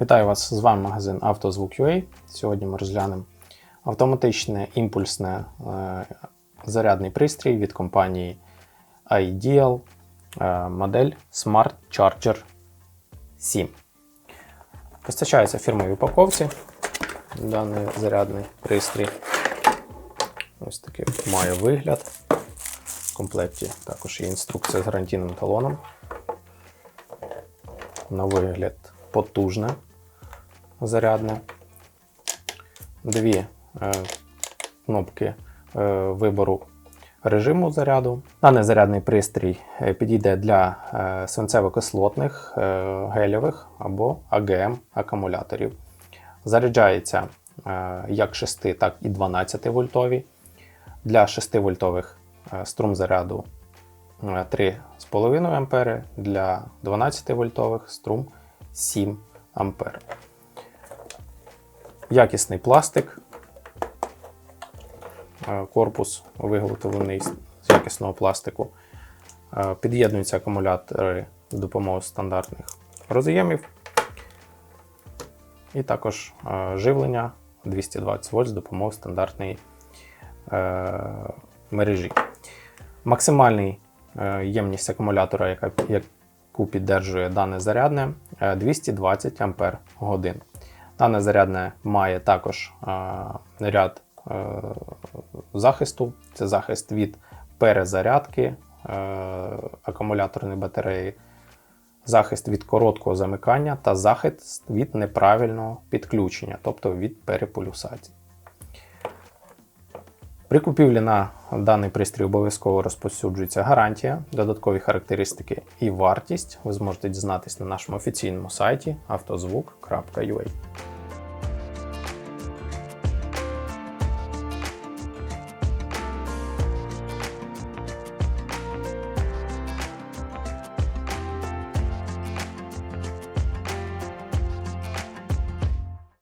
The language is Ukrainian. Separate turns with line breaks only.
Вітаю вас! З вами магазин «Автозвук.UA». Сьогодні ми розглянемо автоматичне імпульсне е, зарядний пристрій від компанії iDeal, е, модель Smart Charger 7. Постачається в упаковці даний зарядний пристрій. Ось такий має вигляд. В комплекті також є інструкція з гарантійним талоном. На вигляд потужне, зарядне. Дві е, кнопки е, вибору режиму заряду. Даний зарядний пристрій е, підійде для свинцево-кислотних, гелєвих або АГМ акумуляторів. Заряджається як 6, так і 12 вольтові. Для 6 вольтових струм заряду е, 3,5 А, для 12 вольтових струм 7 А. Якісний пластик. Е, Корпус виготовлений з якісного пластику. Е, Під'єднуються акумулятори з допомогою стандартних роз'ємів. І також е, живлення 220 вольт з допомогою стандартної мережі. Максимальний ємність акумулятора, яку піддержує дане зарядне, е, 220 Ампер годин. Дане незарядне має також е, ряд е, захисту. Це захист від перезарядки е, акумуляторної батареї, захист від короткого замикання та захист від неправильного підключення, тобто від переполюсації. При купівлі на даний пристрій обов'язково розповсюджується гарантія, додаткові характеристики і вартість ви зможете дізнатись на нашому офіційному сайті автозвук.ua.